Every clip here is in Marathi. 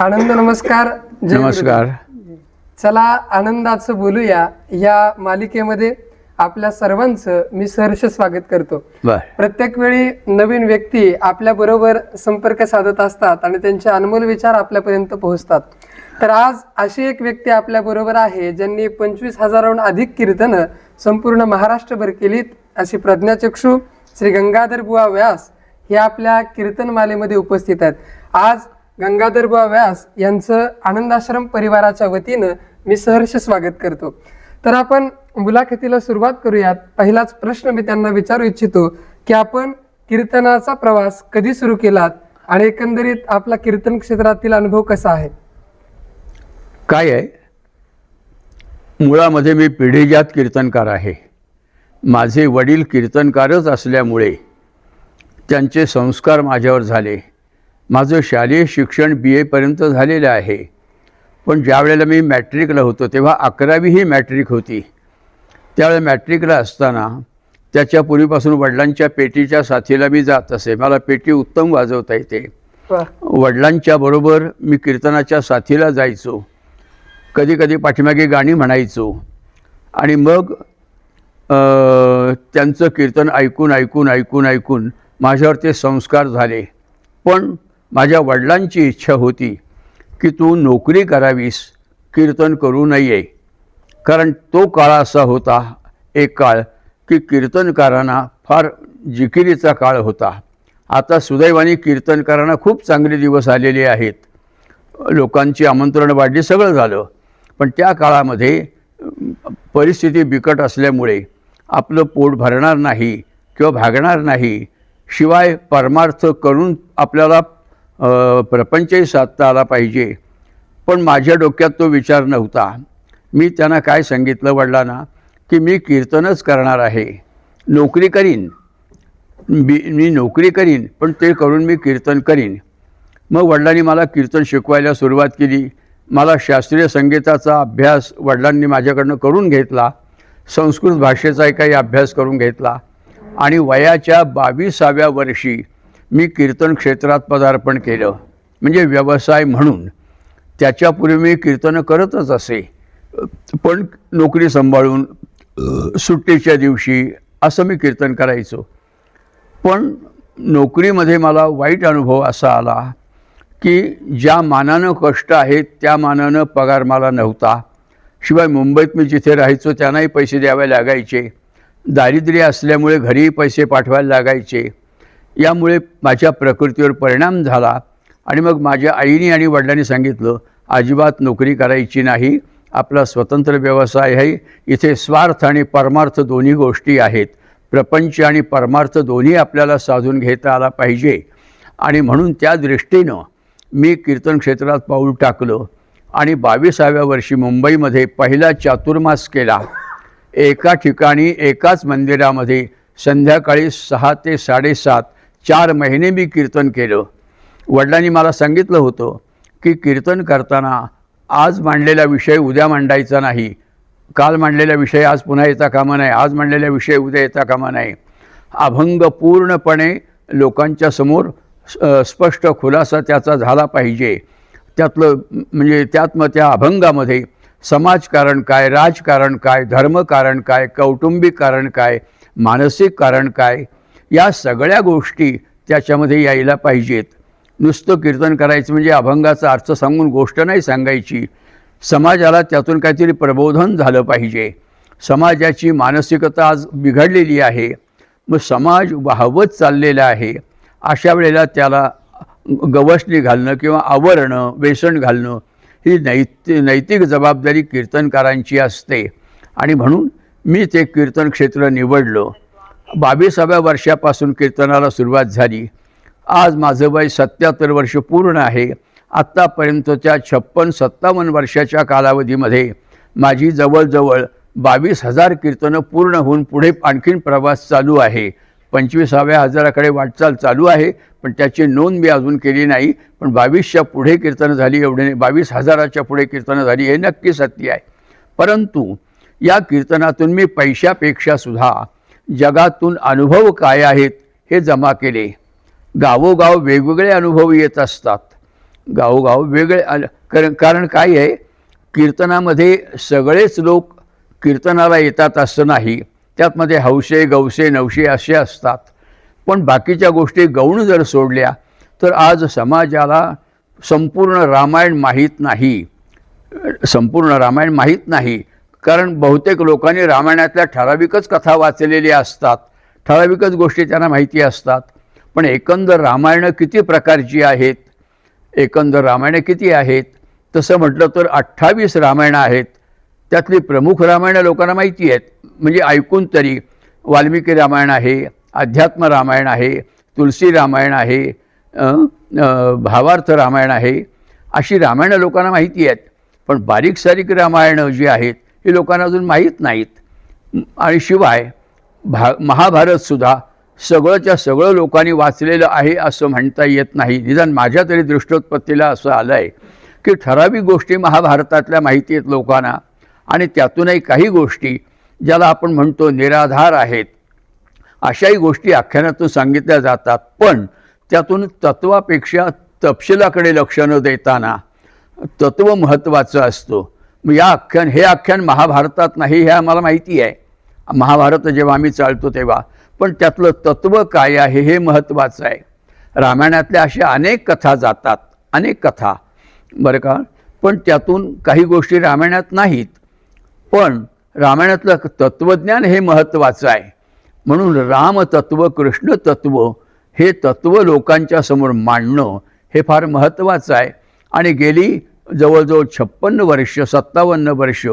आनंद नमस्कार. जय नमस्कार. चला आनंदाचं बोलूया. या मालिकेमध्ये आपल्या सर्वांचं मी सहर्ष स्वागत करतो. प्रत्येक वेळी नवीन व्यक्ती आपल्या बरोबर संपर्क साधत असतात आणि त्यांचे अनमोल विचार आपल्यापर्यंत पोहोचतात. तर आज अशी एक व्यक्ती आपल्या बरोबर आहे ज्यांनी पंचवीस हजाराहून अधिक कीर्तनं संपूर्ण महाराष्ट्रभर केलीत. अशी प्रज्ञाचक्षू श्री गंगाधर बुवा व्यास हे आपल्या कीर्तनमालेमध्ये उपस्थित आहेत. आज गंगाधर व्यास यांचं आनंदाश्रम परिवाराच्या वतीनं मी सहर्ष स्वागत करतो. तर आपण मुलाखतीला सुरुवात करूयात. पहिलाच प्रश्न मी त्यांना विचारू इच्छितो की आपण कीर्तनाचा प्रवास कधी सुरू केलात आणि एकंदरीत आपला कीर्तन क्षेत्रातील अनुभव कसा आहे? काय आहे? मुळामध्ये मी पिढीजात कीर्तनकार आहे. माझे वडील कीर्तनकारच असल्यामुळे त्यांचे संस्कार माझ्यावर झाले. माझं शालेय शिक्षण बी एपर्यंत झालेलं आहे. पण ज्या वेळेला मी मॅट्रिकला होतो तेव्हा अकरावी ही मॅट्रिक होती. त्यावेळेला मॅट्रिकला असताना त्याच्या पूर्वीपासून वडिलांच्या पेटीच्या साथीला मी जात असे. मला पेटी उत्तम वाजवता येते. वडिलांच्या बरोबर मी कीर्तनाच्या साथीला जायचो. कधी कधी पाठीमागे गाणी म्हणायचो. आणि मग त्यांचं कीर्तन ऐकून ऐकून ऐकून ऐकून माझ्यावर ते संस्कार झाले. पण माझ्या वडिलांची इच्छा होती की तू नोकरी करावीस कीर्तन करू नये. कारण तो काळ असा होता एक काळ की कीर्तनकारांना फार जिकिरीचा काळ होता. आता सुदैवाने कीर्तनकारांना खूप चांगले दिवस आलेले आहेत. लोकांची आमंत्रण वाढली सगळं झालं. पण त्या काळामध्ये परिस्थिती बिकट असल्यामुळे आपलं पोट भरणार नाही किंवा भागणार नाही. शिवाय परमार्थ करून आपल्याला प्रपंचही साधता आला पाहिजे. पण माझ्या डोक्यात तो विचार नव्हता. मी त्यांना काय सांगितलं वडिलांना? की मी कीर्तनच करणार आहे. नोकरी करीन. मी मी नोकरी करीन पण ते करून मी कीर्तन करीन. मग वडिलांनी मला कीर्तन शिकवायला सुरुवात केली. मला शास्त्रीय संगीताचा अभ्यास वडिलांनी माझ्याकडनं करून घेतला. संस्कृत भाषेचाही काही अभ्यास करून घेतला. आणि वयाच्या बावीसाव्या वर्षी मी कीर्तन क्षेत्रात पदार्पण केलं. म्हणजे व्यवसाय म्हणून. त्याच्यापूर्वी मी कीर्तनं करतच असे. पण नोकरी सांभाळून सुट्टीच्या दिवशी असं मी कीर्तन करायचो. पण नोकरीमध्ये मला वाईट अनुभव असा आला की ज्या मानानं कष्ट आहेत त्या मानानं पगार मला नव्हता. शिवाय मुंबईत मी जिथे राहायचो त्यांनाही पैसे द्यावे लागायचे. दारिद्र्य असल्यामुळे घरीही पैसे पाठवायला लागायचे. यामुळे माझ्या प्रकृतीवर परिणाम झाला आणि मग माझ्या आईने आणि वडिलांनी सांगितलं अजिबात नोकरी करायची नाही आपला स्वतंत्र व्यवसाय आहे. इथे स्वार्थ आणि परमार्थ दोन्ही गोष्टी आहेत. प्रपंच आणि परमार्थ दोन्ही आपल्याला साधून घेता आला पाहिजे. आणि म्हणून त्या दृष्टीनं मी कीर्तन क्षेत्रात पाऊल टाकलं आणि बावीसाव्या वर्षी मुंबईमध्ये पहिला चातुर्मास केला. एका ठिकाणी एकाच मंदिरामध्ये संध्याकाळी सहा ते साडेसात चार महिने मी कीर्तन केलं. वडिलांनी मला सांगितलं होतं की कीर्तन करताना आज मांडलेला विषय उद्या मांडायचा नाही. काल मांडलेला विषय आज पुन्हा येता कामा नाही. आज मांडलेला विषय उद्या येता कामा नाही. अभंग पूर्णपणे लोकांच्या समोर स्पष्ट खुलासा त्याचा झाला पाहिजे. त्यातलं म्हणजे त्यात मग त्या अभंगामध्ये समाजकारण काय राजकारण काय धर्मकारण काय कौटुंबिक कारण काय मानसिक कारण काय या सगळ्या गोष्टी त्याच्यामध्ये यायला पाहिजेत. नुसतं कीर्तन करायचं म्हणजे अभंगाचा अर्थ सांगून गोष्ट नाही सांगायची. समाजाला त्यातून काहीतरी प्रबोधन झालं पाहिजे. समाजाची मानसिकता आज बिघडलेली आहे. मग समाज वाहवत चाललेला आहे. अशा वेळेला त्याला गवसणी घालणं किंवा आवरणं वेसण घालणं ही नैति नैतिक जबाबदारी कीर्तनकारांची असते. आणि म्हणून मी ते कीर्तन क्षेत्र निवडलं. बावीसाव्या वर्षापासून कीर्तनाला सुरुवात झाली. आज माझं वय सत्याहत्तर वर्ष पूर्ण आहे. आत्तापर्यंतच्या छप्पन सत्तावन्न वर्षाच्या कालावधीमध्ये माझी जवळजवळ बावीस हजार कीर्तनं पूर्ण होऊन पुढे आणखीन प्रवास चालू आहे. पंचवीसाव्या हजाराकडे वाटचाल चालू आहे पण त्याची नोंद मी अजून केली नाही. पण बावीसच्या पुढे कीर्तनं झाली एवढे नाही. बावीस हजाराच्या पुढे कीर्तनं झाली हे नक्की सत्य आहे. परंतु या कीर्तनातून मी पैशापेक्षा सुद्धा जगातून अनुभव काय आहेत हे जमा केले. गावोगाव वेगवेगळे अनुभव येत असतात. गावोगाव वेगळे आलं कारण कारण काय आहे? कीर्तनामध्ये सगळेच लोक कीर्तनाला येतात असं नाही. त्यातमध्ये हौसे गवसे नवशे असे असतात. पण बाकीच्या गोष्टी गौण जर सोडल्या तर आज समाजाला संपूर्ण रामायण माहीत नाही. संपूर्ण रामायण माहीत नाही. कारण बहुतेक लोकांनी रामायणातल्या ठराविकच कथा वाचलेल्या असतात. ठराविकच गोष्टी त्यांना माहिती असतात. पण एकंदर रामायणं किती प्रकारची आहेत? एकंदर रामायणं किती आहेत? तसं म्हटलं तर अठ्ठावीस रामायणं आहेत. त्यातली प्रमुख रामायणं लोकांना माहिती आहेत. म्हणजे ऐकून तरी वाल्मिकी रामायण आहे अध्यात्म रामायण आहे तुलसी रामायण आहे भावार्थ रामायण आहे. अशी रामायणं लोकांना माहिती आहेत. पण बारीक सारीक रामायणं जी आहेत ही लोकांना अजून माहीत नाहीत. आणि शिवाय भा महाभारतसुद्धा सगळंच्या सगळं लोकांनी वाचलेलं आहे असं म्हणता येत नाही. निदान माझ्या तरी दृष्टोत्पत्तीला असं आलं आहे की ठराविक गोष्टी महाभारतातल्या माहिती आहेत लोकांना आणि त्यातूनही काही गोष्टी ज्याला आपण म्हणतो निराधार आहेत अशाही गोष्टी आख्यानातून सांगितल्या जातात. पण त्यातून तत्वापेक्षा तपशिलाकडे लक्ष न देताना तत्व महत्त्वाचं असतं. या आख्यान हे आख्यान महाभारतात नाही हे आम्हाला माहिती आहे. महाभारत जेव्हा आम्ही चालतो तेव्हा. पण त्यातलं तत्व काय आहे हे महत्त्वाचं आहे. रामायणातल्या अशा अनेक कथा जातात अनेक कथा. बरं का? पण त्यातून काही गोष्टी रामायणात नाहीत. पण रामायणातलं तत्वज्ञान हे महत्त्वाचं आहे. म्हणून रामतत्व कृष्ण तत्व हे तत्व लोकांच्या समोर मांडणं हे फार महत्त्वाचं आहे. आणि गेली जवळजवळ छप्पन्न वर्ष सत्तावन्न वर्ष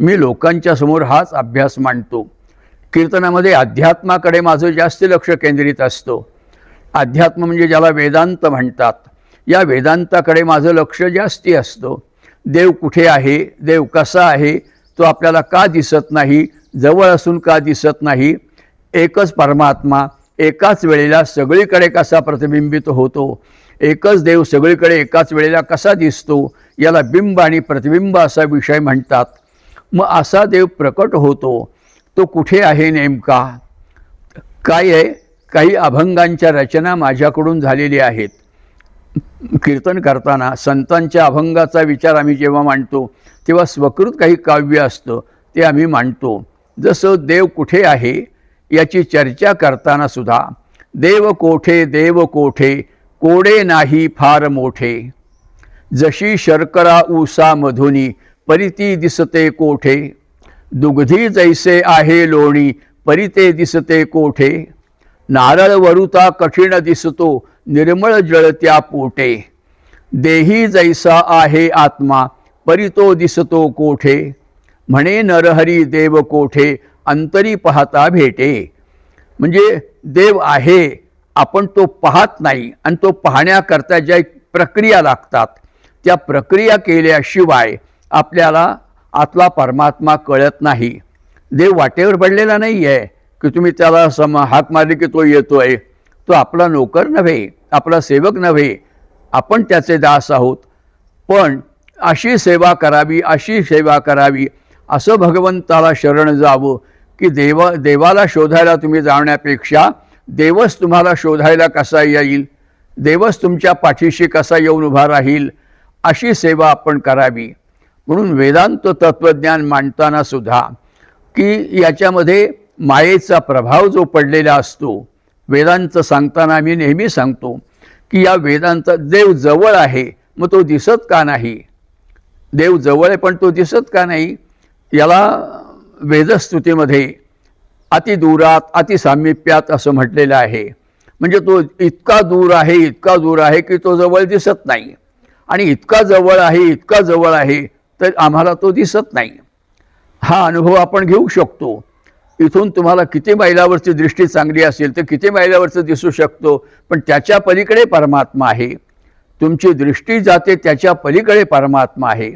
मी लोकांच्या समोर हाच अभ्यास मांडतो. कीर्तनामध्ये अध्यात्माकडे माझं जास्त लक्ष केंद्रित असतं. अध्यात्म म्हणजे ज्याला वेदांत म्हणतात. या वेदांताकडे माझं लक्ष जास्ती असतं. देव कुठे आहे? देव कसा आहे? तो आपल्याला का दिसत नाही? जवळ असून का दिसत नाही? एकच परमात्मा एकाच वेळेला सगळीकडे कसा प्रतिबिंबित होतो? एकच देव सगळीकडे एकाच वेळेला कसा दिसतो याला बिंब आणि प्रतिबिंब असा विषय म्हणतात. मग असा देव प्रकट होतो तो कुठे आहे नेमका? काय आहे? काही अभंगांच्या रचना माझ्याकडून झालेली आहेत. कीर्तन करताना संतांच्या अभंगाचा विचार आम्ही जेव्हा मांडतो तेव्हा स्वकृत काही काव्य असतं ते आम्ही मांडतो. जसं देव कुठे आहे याची चर्चा करताना सुद्धा देव कोठे देव कोठे कोडे नाही फार मोठे. जशी शर्करा ऊसा मधुनी परिती दिसते कोठे. दुग्धी जैसे आहे लोणी परिते दिसते कोठे. नारळ वरुता कठीण दिसतो निर्मळ जळत्या पोटे. देही जैसा आहे आत्मा परितो दिसतो कोठे. म्हणे नरहरी देव कोठे अंतरी पाहता भेटे. म्हणजे देव आहे आपण तो पाहत नाही आणि तो पाहण्याकरता ज्या प्रक्रिया लागतात त्या प्रक्रिया केल्याशिवाय आपल्याला आतला परमात्मा कळत नाही. देव वाटेवर पडलेला नाही आहे की तुम्ही त्याला सम हाक मारली की तो येतोय. तो आपला नोकर नव्हे आपला सेवक नव्हे. आपण त्याचे दास आहोत. पण अशी सेवा करावी अशी सेवा करावी असं भगवंताला शरण जावं की देवा देवाला शोधायला तुम्ही जाण्यापेक्षा देवच तुम्हाला शोधायला कसा येईल? देवच तुमच्या पाठीशी कसा येऊन उभा राहील? अशी सेवा आपण करावी. म्हणून वेदांत तत्त्वज्ञान मांडताना सुद्धा की याच्यामध्ये मायेचा प्रभाव जो पडलेला असतो वेदांत सांगताना मी नेहमी सांगतो की या वेदांत देव जवळ आहे मग तो दिसत का नाही? देव जवळ आहे पण तो दिसत का नाही? याला वेदस्तुतीमध्ये अतिदूरात अतिसामिप्यात असं म्हटलेलं आहे. म्हणजे तो इतका दूर आहे इतका दूर आहे की तो जवळ दिसत नाही. आणि इतका जवळ आहे इतका जवळ आहे तर आम्हाला तो दिसत नाही. हा अनुभव आपण घेऊ शकतो. इथून तुम्हाला किती मैलावरची दृष्टी चांगली असेल तर किती मैलावरचं दिसू शकतो पण त्याच्या पलीकडे परमात्मा आहे. तुमची दृष्टी जाते त्याच्या पलीकडे परमात्मा आहे.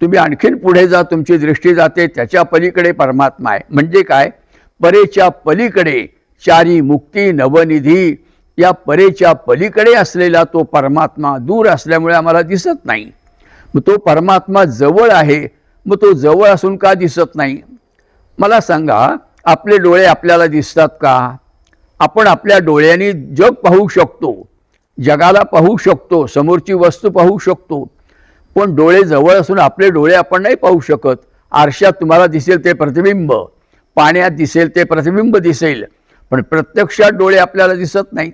तुम्ही आणखीन पुढे जा तुमची दृष्टी जाते त्याच्या पलीकडे परमात्मा आहे. म्हणजे काय? परेच्या पलीकडे चारी मुक्ती नवनिधी. या परेच्या पलीकडे असलेला तो परमात्मा दूर असल्यामुळे आम्हाला दिसत नाही. मग तो परमात्मा जवळ आहे मग तो जवळ असून का दिसत नाही? मला सांगा आपले डोळे आपल्याला दिसतात का? आपण आपल्या डोळ्यांनी जग पाहू शकतो जगाला पाहू शकतो समोरची वस्तू पाहू शकतो पण डोळे जवळ असून आपले डोळे आपण नाही पाहू शकत. आरशात तुम्हाला दिसेल ते प्रतिबिंब. पाण्यात दिसेल ते प्रतिबिंब दिसेल पण प्रत्यक्षात डोळे आपल्याला दिसत नाहीत.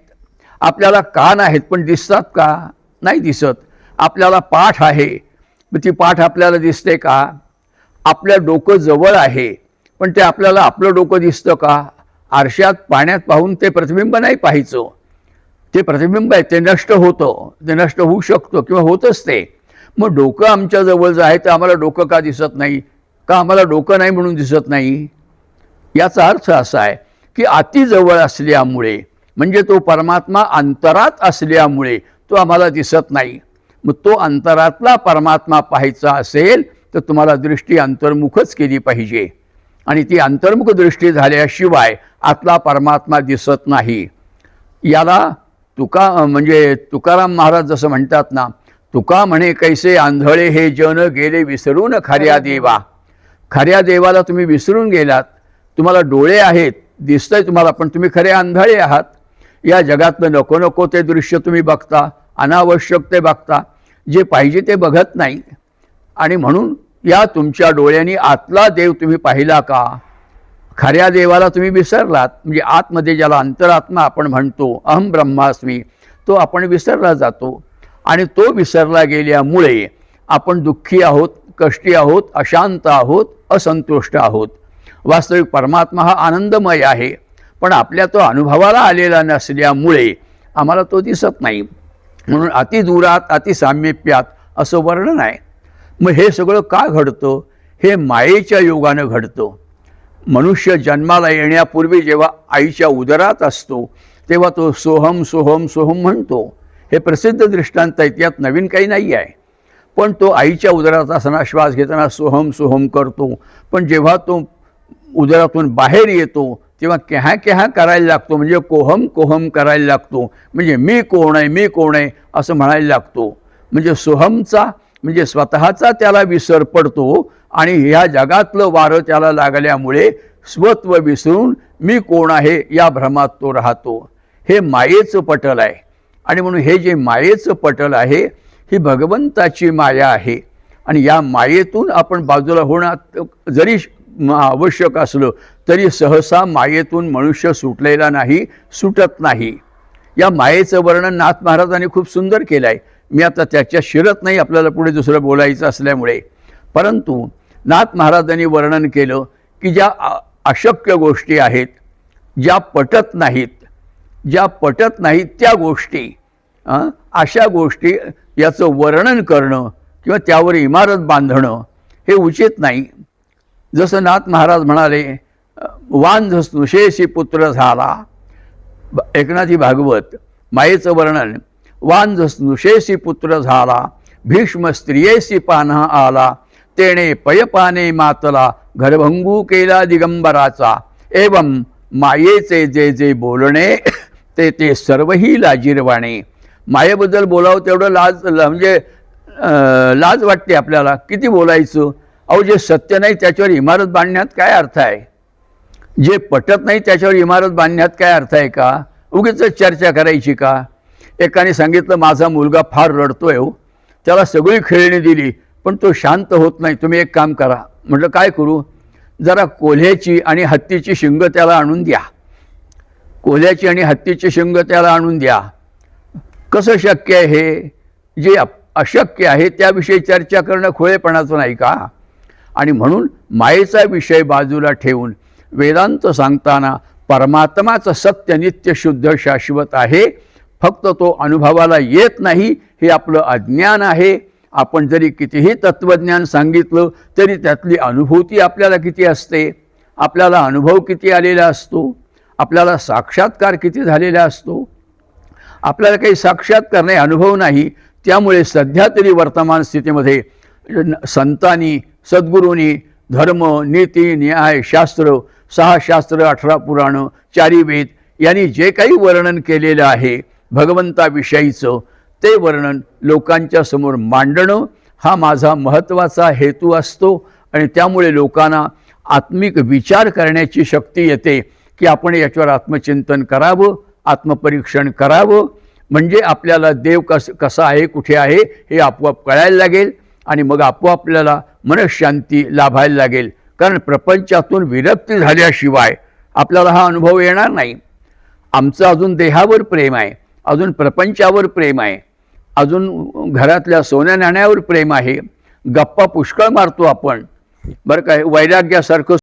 आपल्याला कान आहेत पण दिसतात का? नाही दिसत. आपल्याला पाठ आहे. मग ती पाठ आपल्याला दिसते का? आपल्या डोकं जवळ आहे पण ते आपल्याला आपलं डोकं दिसतं का? आरशात पाण्यात पाहून ते प्रतिबिंब नाही पाहायचं. ते प्रतिबिंब आहे ते नष्ट होतं. ते नष्ट होऊ शकतं किंवा होतच ते. मग डोकं आमच्या जवळचं आहे तर आम्हाला डोकं का दिसत नाही? का आम्हाला डोकं नाही म्हणून दिसत नाही? याचा अर्थ असा आहे की अति जवळ असल्यामुळे म्हणजे तो परमात्मा अंतरात असल्यामुळे तो आम्हाला दिसत नाही. मग तो अंतरातला परमात्मा पाहायचा असेल तर तुम्हाला दृष्टी अंतर्मुखच केली पाहिजे. आणि ती अंतर्मुख दृष्टी झाल्याशिवाय आतला परमात्मा दिसत नाही. याला तुका म्हणजे तुकाराम महाराज जसं म्हणतात ना तुका म्हणे कैसे आंधळे हे जन गेले विसरून खऱ्या देवा. खऱ्या देवाला तुम्ही विसरून गेलात. तुम्हाला डोळे आहेत दिसतंय तुम्हाला पण तुम्ही खरे आंधळे आहात. या जगातलं नको नको ते दृश्य तुम्ही बघता अनावश्यक ते बघता. जे पाहिजे ते बघत नाही. आणि म्हणून या तुमच्या डोळ्यांनी आतला देव तुम्ही पाहिला का? खऱ्या देवाला तुम्ही विसरलात. म्हणजे आतमध्ये ज्याला अंतरात्मा आपण म्हणतो अहम ब्रह्मास्मी तो आपण विसरला जातो. आणि तो विसरला गेल्यामुळे आपण दुःखी आहोत कष्टी आहोत अशांत आहोत असंतुष्ट आहोत. वास्तविक परमात्मा हा आनंदमय आहे. पण आपल्या तो अनुभवाला आलेला नसल्यामुळे आम्हाला तो दिसत नाही. म्हणून अतिदूरात अतिसाम्यप्यात असं वर्णन आहे. मग हे सगळं का घडतं? हे मायेच्या योगानं घडतं. मनुष्य जन्माला येण्यापूर्वी जेव्हा आईच्या उदरात असतो तेव्हा तो सोहम सोहम सोहम म्हणतो. हे प्रसिद्ध दृष्टांत आहेत यात नवीन काही नाही आहे. पण तो आईच्या उदरात असताना श्वास घेताना सोहम सोहम करतो. पण जेव्हा तो उदरातून बाहेर येतो तेव्हा केहा केहा करायला लागतो? म्हणजे कोहम कोहम करायला लागतो. म्हणजे मी कोण आहे मी कोण आहे असं म्हणायला लागतो. म्हणजे सोहमचा म्हणजे स्वतःचा त्याला विसर पडतो आणि ह्या जगातलं वारं त्याला लागल्यामुळे स्वत्व विसरून मी कोण आहे या भ्रमात तो राहतो. हे मायेचं पटल आहे. आणि म्हणून हे जे मायेचं पटल आहे ही भगवंताची माया आहे. आणि या मायेतून आपण बाजूला होणं जरी आवश्यक असलं तरी सहसा मायेतून मनुष्य सुटलेला नाही सुटत नाही. या मायेचं वर्णन नाथ महाराजांनी खूप सुंदर केलं आहे मी आता त्याच्या शिरत नाही आपल्याला पुढे दुसरं बोलायचं असल्यामुळे. परंतु नाथ महाराजांनी वर्णन केलं की ज्या अशक्य गोष्टी आहेत ज्या पटत नाहीत ज्या पटत नाहीत त्या गोष्टी अशा गोष्टी याचं वर्णन करणं किंवा त्यावर इमारत बांधणं हे उचित नाही. जसं नाथ महाराज म्हणाले वान वांझ पुत्र झाला. एकनाथी भागवत मायेचं वर्णन वांझ स्नुषेशी पुत्र झाला भीष्म स्त्रियेसी पान्हा आला तेणे पयपाने मातला घरभंगू केला दिगंबराचा एवं मायेचे जे जे बोलणे ते ते सर्वही लाजीरवाणे. मायेबद्दल बोलावं तेवढं लाज ल- म्हणजे लाज वाटते आपल्याला. किती बोलायचं? अहो जे सत्य नाही त्याच्यावर इमारत बांधण्यात काय अर्थ आहे? जे पटत नाही त्याच्यावर इमारत बांधण्यात काय अर्थ आहे का? उगीच चर्चा करायची का? एकाने सांगितलं माझा मुलगा फार रडतोय हो. त्याला सगळी खेळणी दिली पण तो शांत होत नाही. तुम्ही एक काम करा. म्हटलं काय करू? जरा कोल्ह्याची आणि हत्तीची शिंग त्याला आणून द्या. कोल्ह्याची आणि हत्तीची शिंग त्याला आणून द्या. कसं शक्य आहे हे? जे अशक्य आहे त्याविषयी चर्चा करणं खोळेपणाचं नाही का? आणि म्हणून मायेचा विषय बाजूला ठेवून वेदांत सांगताना परमात्माचं सत्य नित्य शुद्ध शाश्वत आहे. फक्त तो अनुभवाला येत नाही हे आपलं अज्ञान आहे. आपण जरी कितीही तत्त्वज्ञान सांगितलं तरी त्यातली अनुभूती आपल्याला किती असते? आपल्याला अनुभव किती आलेला असतो? आपल्याला साक्षात्कार किती झालेला असतो? आपल्याला काही साक्षात्कार नाही अनुभव नाही. त्यामुळे सध्या तरी वर्तमान स्थितीमध्ये संतांनी सद्गुरूंनी धर्म नीती न्याय शास्त्र सहा शास्त्र अठरा पुराणं चारी वेद यांनी जे काही वर्णन केलेलं आहे भगवंताविषयीचं ते वर्णन लोकांच्या समोर मांडणं हा माझा महत्त्वाचा हेतू असतो आणि त्यामुळे लोकांना आत्मिक विचार करण्याची शक्ती येते की आपण याच्यावर आत्मचिंतन करावं आत्मपरीक्षण करावं. म्हणजे आपल्याला देव कस कसा आहे कुठे आहे हे आपोआप कळायला लागेल आणि मग आपोआप आपल्याला मनशांती लाभायला लागेल. कारण प्रपंचातून विरक्ती झाल्याशिवाय आपल्याला हा अनुभव येणार नाही. आमचं अजून देहावर प्रेम आहे. अजून प्रपंचावर प्रेम आहे. अजून घरातल्या सोन्या नाण्यावर प्रेम आहे. गप्पा पुष्कळ मारतो आपण. बरं काय वैराग्यासारखं